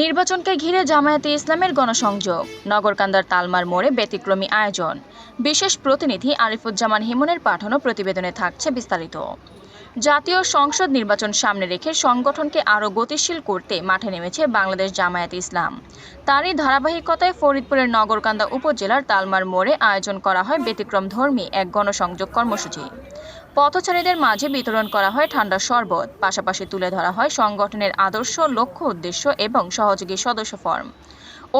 নির্বাচনকে ঘিরে জামায়াতে ইসলামের গণসংযোগ, নগরকান্দার তালমার মোড়ে ব্যতিক্রমী আয়োজন। বিশেষ প্রতিনিধি আরিফুজ্জামান হিমনের পাঠানো প্রতিবেদনে থাকছে বিস্তারিত। জাতীয় সংসদ নির্বাচন সামনে রেখে সংগঠনকে আরও গতিশীল করতে মাঠে নেমেছে বাংলাদেশ জামায়াত ইসলাম। তারই ধারাবাহিকতায় ফরিদপুরের নগরকান্দা উপজেলার তালমার মোড়ে আয়োজন করা হয় ব্যতিক্রম ধর্মী এক গণসংযোগ কর্মসূচি। পথচারীদের মাঝে বিতরণ করা হয় ঠান্ডা শরবত। পাশাপাশি তুলে ধরা হয় সংগঠনের আদর্শ, লক্ষ্য, উদ্দেশ্য এবং সহযোগী সদস্য ফর্ম।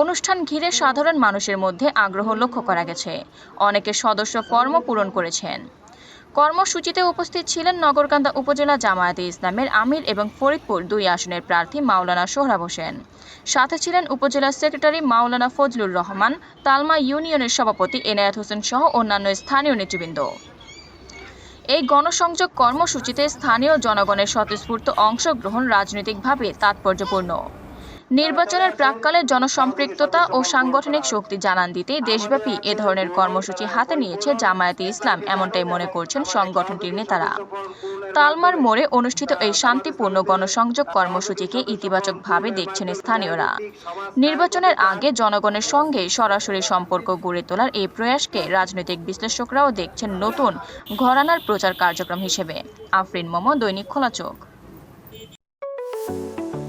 অনুষ্ঠান ঘিরে সাধারণ মানুষের মধ্যে আগ্রহ লক্ষ্য করা গেছে। অনেকে সদস্য ফর্ম পূরণ করেছেন। কর্মসূচিতে উপস্থিত ছিলেন নগরকান্দা উপজেলা জামায়াতে ইসলামের আমির এবং ফরিদপুর দুই আসনের প্রার্থী মাওলানা সোহরাব হোসেন। সাথে ছিলেন উপজেলা সেক্রেটারি মাওলানা ফজলুর রহমান, তালমা ইউনিয়নের সভাপতি এনায়েত হোসেন সহ অন্যান্য স্থানীয় নেতৃবৃন্দ। এই গণসংযোগ কর্মসূচিতে স্থানীয় জনগণের স্বতঃস্ফূর্ত অংশগ্রহণ রাজনৈতিকভাবে তাৎপর্যপূর্ণ। নির্বাচনের প্রাককালে জনসম্পৃক্ততা ও সাংগঠনিক শক্তি জানান দিতে দেশব্যাপী এ ধরনের কর্মসূচি হাতে নিয়েছে জামায়াতে ইসলাম, এমনটাই মনে করছেন সংগঠনটির নেতারা। তালমার মোড়ে অনুষ্ঠিত এই শান্তিপূর্ণ গণসংযোগ কর্মসূচিকে ইতিবাচকভাবে দেখছেন স্থানীয়রা। নির্বাচনের আগে জনগণের সঙ্গে সরাসরি সম্পর্ক গড়ে তোলার এই প্রয়াসকে রাজনৈতিক বিশ্লেষকরাও দেখছেন নতুন ঘরানার প্রচার কার্যক্রম হিসেবে। আফরিন মোমো, দৈনিক খোলা চোখ।